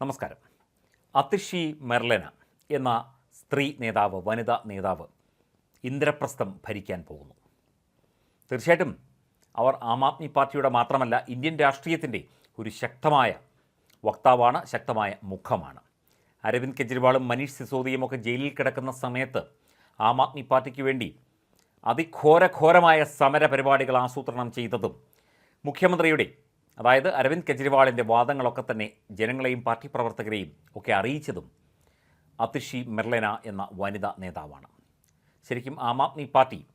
നമസ്കാരം. അതിഷി മെർലന എന്ന സ്ത്രീ നേതാവ് വനിതാ നേതാവ് ഇന്ദ്രപ്രസ്ഥം ഭരിക്കാൻ പോകുന്നു. തീർച്ചയായിട്ടും അവർ ആം ആദ്മി പാർട്ടിയുടെ മാത്രമല്ല ഇന്ത്യൻ രാഷ്ട്രീയത്തിന്റെ ഒരു ശക്തമായ വക്താവാണ് ശക്തമായ മുഖമാണ്. അരവിന്ദ് കെജ്രിവാളും മനീഷ് സിസോദിയും ഒക്കെ ജയിലിൽ കിടക്കുന്ന സമയത്ത് ആം ആദ്മി പാർട്ടിക്ക് വേണ്ടി അതിഘോരഘോരമായ സമര പരിപാടികൾ ആസൂത്രണം ചെയ്തതും മുഖ്യമന്ത്രിയുടെ അതായത് അരവിന്ദ് കെജ്രിവാളിന്റെ വാദങ്ങളൊക്കെ തന്നെ ജനങ്ങളെയും പാർട്ടി പ്രവർത്തകരെയും ഒക്കെ അറിയിച്ചതും അതിഷി മെർലെന എന്ന വനിതാ നേതാവാണ്. ശരിക്കും ആം ആദ്മി പാർട്ടി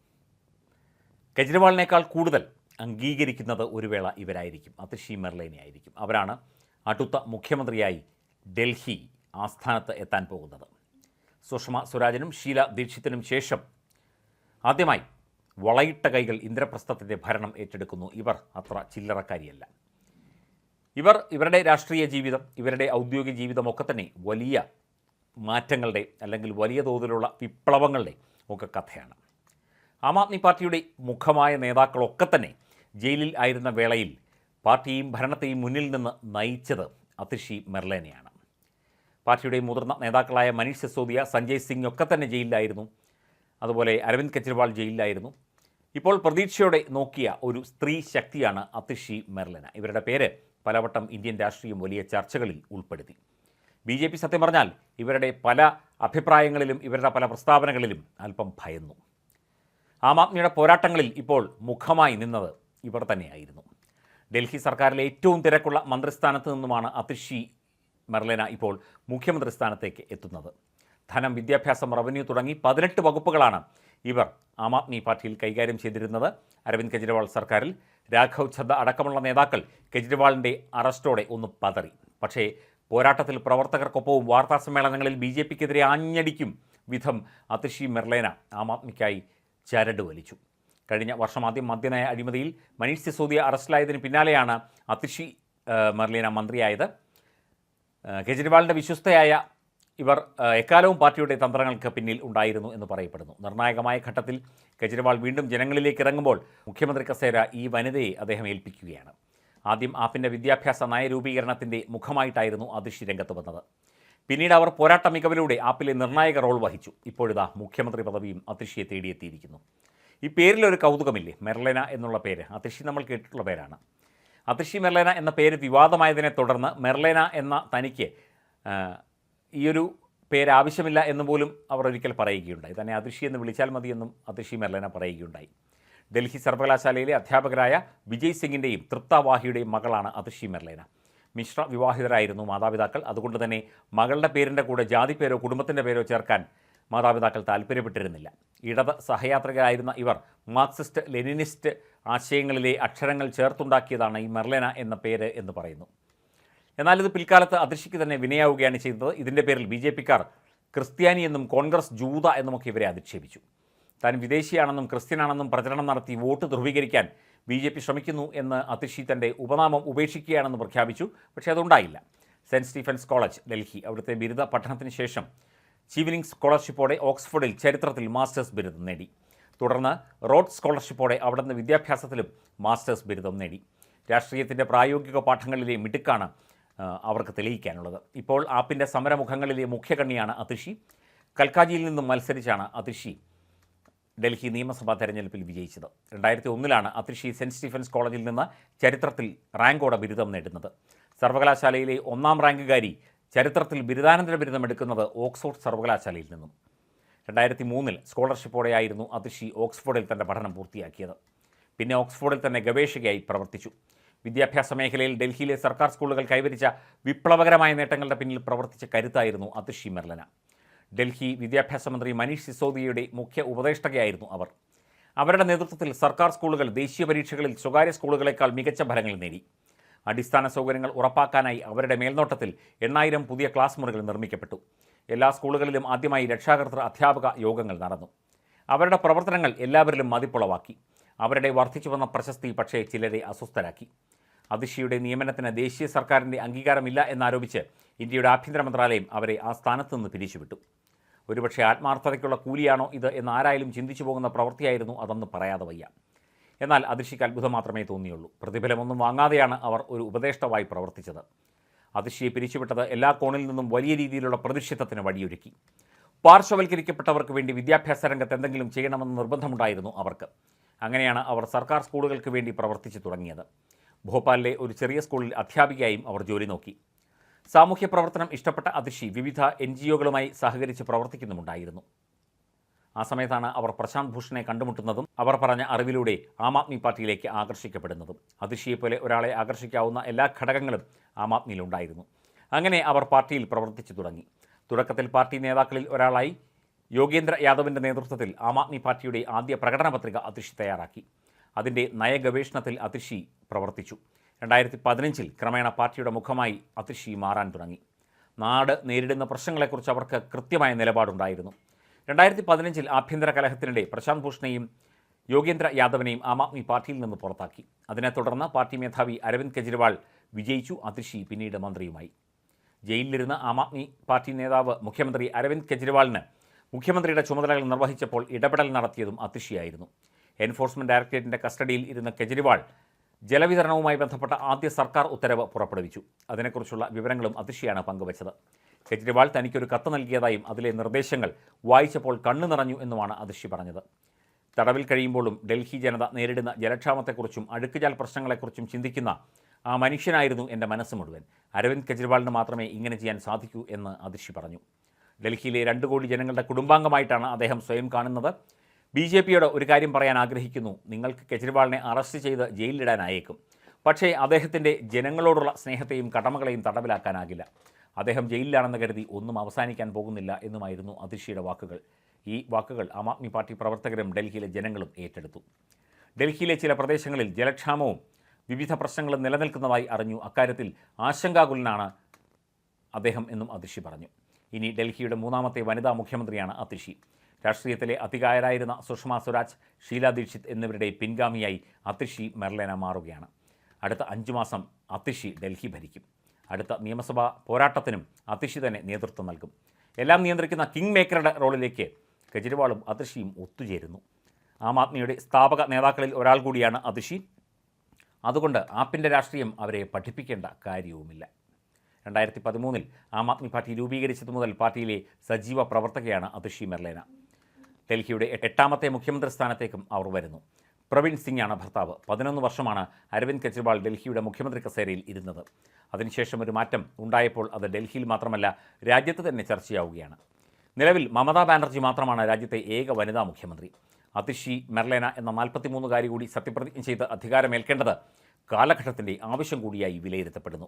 കെജ്രിവാളിനേക്കാൾ കൂടുതൽ അംഗീകരിക്കുന്നത് ഒരു വേള ഇവരായിരിക്കും അതിഷി മെർലേനയായിരിക്കും അവരാണ് അടുത്ത മുഖ്യമന്ത്രിയായി ഡൽഹി ആസ്ഥാനത്ത് എത്താൻ പോകുന്നത്. സുഷമ സ്വരാജിനും ഷീല ദീക്ഷിത്തിനും ശേഷം ആദ്യമായി വളയിട്ട കൈകൾ ഇന്ദ്രപ്രസ്ഥത്തിന്റെ ഭരണം ഏറ്റെടുക്കുന്നു. ഇവർ അത്ര ചില്ലറക്കാരിയല്ല. ഇവർ ഇവരുടെ രാഷ്ട്രീയ ജീവിതം ഇവരുടെ ഔദ്യോഗിക ജീവിതമൊക്കെ തന്നെ വലിയ മാറ്റങ്ങളുടെ അല്ലെങ്കിൽ വലിയ തോതിലുള്ള വിപ്ലവങ്ങളുടെ ഒക്കെ കഥയാണ്. ആം ആദ്മി പാർട്ടിയുടെ മുഖമായ നേതാക്കളൊക്കെ തന്നെ ജയിലിൽ ആയിരുന്ന വേളയിൽ പാർട്ടിയും ഭരണത്തെയും മുന്നിൽ നിന്ന് നയിച്ചത് അതിഷി മെർലേനയാണ്. പാർട്ടിയുടെ മുതിർന്ന നേതാക്കളായ മനീഷ് സിസോദിയ സഞ്ജയ് സിംഗ് ഒക്കെ തന്നെ ജയിലിലായിരുന്നു. അതുപോലെ അരവിന്ദ് കെജ്രിവാൾ ജയിലിലായിരുന്നു. ഇപ്പോൾ പ്രതീക്ഷയോടെ നോക്കിയ ഒരു സ്ത്രീ ശക്തിയാണ് അതിഷി മെർലന. ഇവരുടെ പേര് പലവട്ടം ഇന്ത്യൻ രാഷ്ട്രീയം വലിയ ചർച്ചകളിൽ ഉൾപ്പെടുത്തി. ബി ജെ പി സത്യം പറഞ്ഞാൽ ഇവരുടെ പല അഭിപ്രായങ്ങളിലും ഇവരുടെ പല പ്രസ്താവനകളിലും അല്പം ഭയന്നു. ആം ആദ്മിയുടെ പോരാട്ടങ്ങളിൽ ഇപ്പോൾ മുഖമായി നിന്നത് ഇവർ തന്നെയായിരുന്നു. ഡൽഹി സർക്കാരിലെ ഏറ്റവും തിരക്കുള്ള മന്ത്രിസ്ഥാനത്ത് നിന്നുമാണ് അതിഷി മെർലന ഇപ്പോൾ മുഖ്യമന്ത്രി സ്ഥാനത്തേക്ക് എത്തുന്നത്. ധനം വിദ്യാഭ്യാസം റവന്യൂ തുടങ്ങി പതിനെട്ട് വകുപ്പുകളാണ് ഇവർ ആം ആദ്മി പാർട്ടിയിൽ കൈകാര്യം ചെയ്തിരുന്നത് അരവിന്ദ് കെജ്രിവാൾ സർക്കാരിൽ. രാഘവ് ഛദ്ദ അടക്കമുള്ള നേതാക്കൾ കെജ്രിവാളിന്റെ അറസ്റ്റോടെ ഒന്ന് പതറി. പക്ഷേ പോരാട്ടത്തിൽ പ്രവർത്തകർക്കൊപ്പവും വാർത്താ സമ്മേളനങ്ങളിൽ ബി ജെ പിക്കെതിരെ ആഞ്ഞടിക്കും വിധം അതിഷി മെർലേന ആം ആദ്മിക്കായി ചരട് വലിച്ചു. കഴിഞ്ഞ വർഷം ആദ്യം മദ്യനയ അഴിമതിയിൽ മനീഷ് സിസോദിയ അറസ്റ്റിലായതിന് പിന്നാലെയാണ് അതിഷി മെർലേന മന്ത്രിയായത്. കെജ്രിവാളിന്റെ വിശ്വസ്തയായ ഇവർ എക്കാലവും പാർട്ടിയുടെ തന്ത്രങ്ങൾക്ക് പിന്നിൽ ഉണ്ടായിരുന്നു എന്ന് പറയപ്പെടുന്നു. നിർണായകമായ ഘട്ടത്തിൽ കെജ്രിവാൾ വീണ്ടും ജനങ്ങളിലേക്ക് ഇറങ്ങുമ്പോൾ മുഖ്യമന്ത്രി കസേര ഈ വനിതയെ അദ്ദേഹം ഏൽപ്പിക്കുകയാണ്. ആദ്യം ആപ്പിന്റെ വിദ്യാഭ്യാസ നയരൂപീകരണത്തിന്റെ മുഖമായിട്ടായിരുന്നു അതിഷി രംഗത്ത് വന്നത്. പിന്നീട് അവർ പോരാട്ട മികവിലൂടെ ആപ്പിലെ നിർണായക റോൾ വഹിച്ചു. ഇപ്പോഴിതാ മുഖ്യമന്ത്രി പദവിയും അതിഷിയെ തേടിയെത്തിയിരിക്കുന്നു. ഈ പേരിലൊരു കൗതുകമില്ലേ? മെർലന എന്നുള്ള പേര്. അതിഷി നമ്മൾ കേട്ടിട്ടുള്ള പേരാണ്. അതിഷി മെർലേന എന്ന പേര് വിവാദമായതിനെ തുടർന്ന് മെർലേന എന്ന തനിക്ക് ഈയൊരു പേര് ആവശ്യമില്ല എന്ന് പോലും അവർ ഒരിക്കൽ പറയുകയുണ്ടായി. തന്നെ അതിഷി എന്ന് വിളിച്ചാൽ മതിയെന്നും അതിഷി മെർലന പറയുകയുണ്ടായി. ഡൽഹി സർവകലാശാലയിലെ അധ്യാപകരായ വിജയ് സിംഗിന്റെയും തൃപ്ത വാഹിയുടെയും മകളാണ് അതിഷി മെർലേന. മിശ്ര വിവാഹിതരായിരുന്നു മാതാപിതാക്കൾ. അതുകൊണ്ട് തന്നെ മകളുടെ പേരിന്റെ കൂടെ ജാതി പേരോ കുടുംബത്തിന്റെ പേരോ ചേർക്കാൻ മാതാപിതാക്കൾ താല്പര്യപ്പെട്ടിരുന്നില്ല. ഇടത് സഹയാത്രികരായിരുന്ന ഇവർ മാർക്സിസ്റ്റ് ലെനിനിസ്റ്റ് ആശയങ്ങളിലെ അക്ഷരങ്ങൾ ചേർത്തുണ്ടാക്കിയതാണ് ഈ മെർലേന എന്ന പേര് എന്ന് പറയുന്നു. എന്നാൽ ഇത് പിൽക്കാലത്ത് അതിർഷിക്ക് തന്നെ വിനയാവുകയാണ് ചെയ്തത്. ഇതിന്റെ പേരിൽ ബി ജെ പിക്കാർ ക്രിസ്ത്യാനി എന്നും കോൺഗ്രസ് ജൂത എന്നുമൊക്കെ ഇവരെ അധിക്ഷേപിച്ചു. താൻ വിദേശിയാണെന്നും ക്രിസ്ത്യനാണെന്നും പ്രചരണം നടത്തി വോട്ട് ധ്രുവീകരിക്കാൻ ബി ജെ പി ശ്രമിക്കുന്നു എന്ന് അതിഷി തന്റെ ഉപനാമം ഉപേക്ഷിക്കുകയാണെന്ന് പ്രഖ്യാപിച്ചു. പക്ഷേ അതുണ്ടായില്ല. Saint Stephen's college Delhi. അവിടുത്തെ ബിരുദ പഠനത്തിന് ശേഷം ചീവനിങ് സ്കോളർഷിപ്പോടെ ഓക്സ്ഫോർഡിൽ ചരിത്രത്തിൽ മാസ്റ്റേഴ്സ് ബിരുദം നേടി. തുടർന്ന് റോഡ് സ്കോളർഷിപ്പോടെ അവിടുന്ന് വിദ്യാഭ്യാസത്തിലും മാസ്റ്റേഴ്സ് ബിരുദം നേടി. രാഷ്ട്രീയത്തിന്റെ പ്രായോഗിക പാഠങ്ങളിലെ മിടുക്കാണ് അവർക്ക് തെളിയിക്കാനുള്ളത്. ഇപ്പോൾ ആപ്പിന്റെ സമരമുഖങ്ങളിലെ മുഖ്യകണ്ണിയാണ് അതിഷി. കൽക്കാജിയിൽ നിന്നും മത്സരിച്ചാണ് അതിഷി ഡൽഹി നിയമസഭാ തെരഞ്ഞെടുപ്പിൽ വിജയിച്ചത്. രണ്ടായിരത്തി ഒന്നിലാണ് അതിഷി സെന്റ് സ്റ്റീഫൻസ് കോളേജിൽ നിന്ന് ചരിത്രത്തിൽ റാങ്കോടെ ബിരുദം നേടുന്നത്. സർവകലാശാലയിലെ ഒന്നാം റാങ്കുകാരി ചരിത്രത്തിൽ ബിരുദാനന്തര ബിരുദം എടുക്കുന്നത് ഓക്സ്ഫോർഡ് സർവകലാശാലയിൽ നിന്നും. രണ്ടായിരത്തി മൂന്നിൽ സ്കോളർഷിപ്പോടെയായിരുന്നു അതിഷി ഓക്സ്ഫോർഡിൽ തന്റെ പഠനം പൂർത്തിയാക്കിയത്. പിന്നെ ഓക്സ്ഫോർഡിൽ തന്നെ ഗവേഷകയായി പ്രവർത്തിച്ചു. വിദ്യാഭ്യാസ മേഖലയിൽ ഡൽഹിയിലെ സർക്കാർ സ്കൂളുകൾ കൈവരിച്ച വിപ്ലവകരമായ നേട്ടങ്ങളുടെ പിന്നിൽ പ്രവർത്തിച്ച കരുത്തായിരുന്നു അതിഷി മെർലന. ഡൽഹി വിദ്യാഭ്യാസ മന്ത്രി മനീഷ് സിസോദിയയുടെ മുഖ്യ ഉപദേഷ്ടകയായിരുന്നു അവർ. അവരുടെ നേതൃത്വത്തിൽ സർക്കാർ സ്കൂളുകൾ ദേശീയ പരീക്ഷകളിൽ സ്വകാര്യ സ്കൂളുകളെക്കാൾ മികച്ച ഫലങ്ങൾ നേടി. അടിസ്ഥാന സൗകര്യങ്ങൾ ഉറപ്പാക്കാനായി അവരുടെ മേൽനോട്ടത്തിൽ എണ്ണായിരം പുതിയ ക്ലാസ് മുറികൾ നിർമ്മിക്കപ്പെട്ടു. എല്ലാ സ്കൂളുകളിലും ആദ്യമായി രക്ഷാകർത്തൃ അധ്യാപക യോഗങ്ങൾ നടന്നു. അവരുടെ പ്രവർത്തനങ്ങൾ എല്ലാവരിലും മതിപ്പുളവാക്കി. അവരുടെ വർദ്ധിച്ചു വന്ന പ്രശസ്തി പക്ഷേ ചിലരെ അസ്വസ്ഥരാക്കി. അതിഷിയുടെ നിയമനത്തിന് ദേശീയ സർക്കാരിന്റെ അംഗീകാരമില്ല എന്നാരോപിച്ച് ഇന്ത്യയുടെ ആഭ്യന്തര മന്ത്രാലയം അവരെ ആ സ്ഥാനത്ത് നിന്ന് പിരിച്ചുവിട്ടു. ഒരുപക്ഷെ ആത്മാർത്ഥതയ്ക്കുള്ള കൂലിയാണോ ഇത് എന്ന് ആരായാലും ചിന്തിച്ചു പോകുന്ന പ്രവൃത്തിയായിരുന്നു അതെന്ന് പറയാതെ വയ്യ. എന്നാൽ അതിഷിക്ക് അത്ഭുതം മാത്രമേ തോന്നിയുള്ളൂ. പ്രതിഫലമൊന്നും വാങ്ങാതെയാണ് അവർ ഒരു ഉപദേഷ്ടാവായി പ്രവർത്തിച്ചത്. അതിശയെ പിരിച്ചുവിട്ടത് എല്ലാ കോണിൽ നിന്നും വലിയ രീതിയിലുള്ള പ്രതിഷേധത്തിന് വഴിയൊരുക്കി. പാർശ്വവൽക്കരിക്കപ്പെട്ടവർക്ക് വേണ്ടി വിദ്യാഭ്യാസ രംഗത്ത് എന്തെങ്കിലും ചെയ്യണമെന്ന് നിർബന്ധമുണ്ടായിരുന്നു അവർക്ക്. അങ്ങനെയാണ് അവർ സർക്കാർ സ്കൂളുകൾക്ക് വേണ്ടി പ്രവർത്തിച്ചു തുടങ്ങിയത്. ഭോപ്പാലിലെ ഒരു ചെറിയ സ്കൂളിൽ അധ്യാപികയായും അവർ ജോലി നോക്കി. സാമൂഹ്യ പ്രവർത്തനം ഇഷ്ടപ്പെട്ട അതിഷി വിവിധ എൻ ജി ഒകളുമായി സഹകരിച്ച് പ്രവർത്തിക്കുന്നുമുണ്ടായിരുന്നു. ആ സമയത്താണ് അവർ പ്രശാന്ത് ഭൂഷണെ കണ്ടുമുട്ടുന്നതും അവർ പറഞ്ഞ അറിവിലൂടെ ആം ആദ്മി പാർട്ടിയിലേക്ക് ആകർഷിക്കപ്പെടുന്നതും. അതിഷിയെപ്പോലെ ഒരാളെ ആകർഷിക്കാവുന്ന എല്ലാ ഘടകങ്ങളും ആം ആദ്മിയിലുണ്ടായിരുന്നു അങ്ങനെ അവർ പാർട്ടിയിൽ പ്രവർത്തിച്ചു തുടങ്ങി. തുടക്കത്തിൽ പാർട്ടി നേതാക്കളിൽ ഒരാളായി യോഗേന്ദ്ര യാദവിന്റെ നേതൃത്വത്തിൽ ആം ആദ്മി പാർട്ടിയുടെ ആദ്യ പ്രകടന പത്രിക അതിഷി തയ്യാറാക്കി. അതിന്റെ നയഗവേഷണത്തിൽ അതിഷി പ്രവർത്തിച്ചു. രണ്ടായിരത്തി പതിനഞ്ചിൽ ക്രമേണ പാർട്ടിയുടെ മുഖമായി അതിഷി മാറാൻ തുടങ്ങി. നാട് നേരിടുന്ന പ്രശ്നങ്ങളെക്കുറിച്ച് അവർക്ക് കൃത്യമായ നിലപാടുണ്ടായിരുന്നു. രണ്ടായിരത്തി പതിനഞ്ചിൽ ആഭ്യന്തര കലഹത്തിനിടെ പ്രശാന്ത് ഭൂഷണെയും യോഗേന്ദ്ര യാദവിനെയും ആം ആദ്മി പാർട്ടിയിൽ നിന്ന് പുറത്താക്കി. അതിനെ തുടർന്ന് പാർട്ടി മേധാവി അരവിന്ദ് കെജ്രിവാൾ വിജയിച്ചു അതിഷി പിന്നീട് മന്ത്രിയുമായി. ജയിലിലിരുന്ന ആം ആദ്മി പാർട്ടി നേതാവ് മുഖ്യമന്ത്രി അരവിന്ദ് കെജ്രിവാളിന് മുഖ്യമന്ത്രിയുടെ ചുമതലകൾ നിർവഹിച്ചപ്പോൾ ഇടപെടൽ നടത്തിയതും അതിഷിയായിരുന്നു എൻഫോഴ്സ്മെന്റ് ഡയറക്ടറേറ്റിന്റെ കസ്റ്റഡിയിൽ ഇരുന്ന കെജ്രിവാൾ ജലവിതരണവുമായി ബന്ധപ്പെട്ട ആദ്യ സർക്കാർ ഉത്തരവ് പുറപ്പെടുവിച്ചു. അതിനെക്കുറിച്ചുള്ള വിവരങ്ങളും അതിഷിയാണ് പങ്കുവച്ചത്. കെജ്രിവാൾ തനിക്കൊരു കത്ത് നൽകിയതായും അതിലെ നിർദ്ദേശങ്ങൾ വായിച്ചപ്പോൾ കണ്ണു നിറഞ്ഞു എന്നുമാണ് അതിഷി പറഞ്ഞത്. തടവിൽ കഴിയുമ്പോഴും ഡൽഹി ജനത നേരിടുന്ന ജലക്ഷാമത്തെക്കുറിച്ചും അഴുക്കുചാൽ പ്രശ്നങ്ങളെക്കുറിച്ചും ചിന്തിക്കുന്ന ആ മനുഷ്യനായിരുന്നു എന്റെ മനസ്സ് മുഴുവൻ. അരവിന്ദ് കെജ്രിവാളിന് മാത്രമേ ഇങ്ങനെ ചെയ്യാൻ സാധിക്കൂ എന്ന് അതിഷി പറഞ്ഞു. ഡൽഹിയിലെ രണ്ട് കോടി ജനങ്ങളുടെ കുടുംബാംഗമായിട്ടാണ് അദ്ദേഹം സ്വയം കാണുന്നത്. ബി ജെ പിയോട് ഒരു കാര്യം പറയാൻ ആഗ്രഹിക്കുന്നു. നിങ്ങൾക്ക് കെജ്രിവാളിനെ അറസ്റ്റ് ചെയ്ത് ജയിലിലിടാനായേക്കും. പക്ഷേ അദ്ദേഹത്തിന്റെ ജനങ്ങളോടുള്ള സ്നേഹത്തെയും കടമകളെയും തടവിലാക്കാനാകില്ല. അദ്ദേഹം ജയിലിലാണെന്ന് കരുതി ഒന്നും അവസാനിക്കാൻ പോകുന്നില്ല എന്നുമായിരുന്നു അതിഷിയുടെ വാക്കുകൾ. ഈ വാക്കുകൾ ആം ആദ്മി പാർട്ടി പ്രവർത്തകരും ഡൽഹിയിലെ ജനങ്ങളും ഏറ്റെടുത്തു. ഡൽഹിയിലെ ചില പ്രദേശങ്ങളിൽ ജലക്ഷാമവും വിവിധ പ്രശ്നങ്ങളും നിലനിൽക്കുന്നതായി അറിഞ്ഞു. അക്കാര്യത്തിൽ ആശങ്കാകുലനാണ് അദ്ദേഹം എന്നും അതിഷി പറഞ്ഞു. ഇനി ഡൽഹിയുടെ മൂന്നാമത്തെ വനിതാ മുഖ്യമന്ത്രിയാണ് അതിഷി രാഷ്ട്രീയത്തിലെ അധികായരായിരുന്ന സുഷമ സ്വരാജ് ഷീല ദീക്ഷിത് എന്നിവരുടെ പിൻഗാമിയായി അതിഷി മെർലേന മാറുകയാണ്. അടുത്ത അഞ്ചു മാസം അതിഷി ഡൽഹി ഭരിക്കും. അടുത്ത നിയമസഭാ പോരാട്ടത്തിനും അതിഷി തന്നെ നേതൃത്വം നൽകും. എല്ലാം നിയന്ത്രിക്കുന്ന കിങ് മേക്കറുടെ റോളിലേക്ക് കെജ്രിവാളും അതിഷിയും ഒത്തുചേരുന്നു. ആം ആദ്മിയുടെ സ്ഥാപക നേതാക്കളിൽ ഒരാൾ കൂടിയാണ് അതിഷി അതുകൊണ്ട് ആപ്പിന്റെ രാഷ്ട്രീയം അവരെ പഠിപ്പിക്കേണ്ട കാര്യവുമില്ല. രണ്ടായിരത്തി പതിമൂന്നിൽ ആം ആദ്മി പാർട്ടി രൂപീകരിച്ചതു മുതൽ പാർട്ടിയിലെ സജീവ പ്രവർത്തകയാണ് അതിഷി മെർലേന. ഡൽഹിയുടെ എട്ടാമത്തെ മുഖ്യമന്ത്രി സ്ഥാനത്തേക്കും അവർ വരുന്നു. പ്രവീൺ സിംഗാണ് ഭർത്താവ്. പതിനൊന്ന് വർഷമാണ് അരവിന്ദ് കെജ്രിവാൾ ഡൽഹിയുടെ മുഖ്യമന്ത്രി കസേരയിൽ ഇരുന്നത്. അതിനുശേഷം ഒരു മാറ്റം ഉണ്ടായപ്പോൾ അത് ഡൽഹിയിൽ മാത്രമല്ല രാജ്യത്ത് തന്നെ ചർച്ചയാവുകയാണ്. നിലവിൽ മമതാ ബാനർജി മാത്രമാണ് രാജ്യത്തെ ഏക വനിതാ മുഖ്യമന്ത്രി. അതിഷി മെർലേന എന്ന നാൽപ്പത്തിമൂന്നുകാരി കൂടി സത്യപ്രതിജ്ഞ ചെയ്ത് അധികാരമേൽക്കേണ്ടത് കാലഘട്ടത്തിന്റെ ആവശ്യം കൂടിയായി വിലയിരുത്തപ്പെടുന്നു.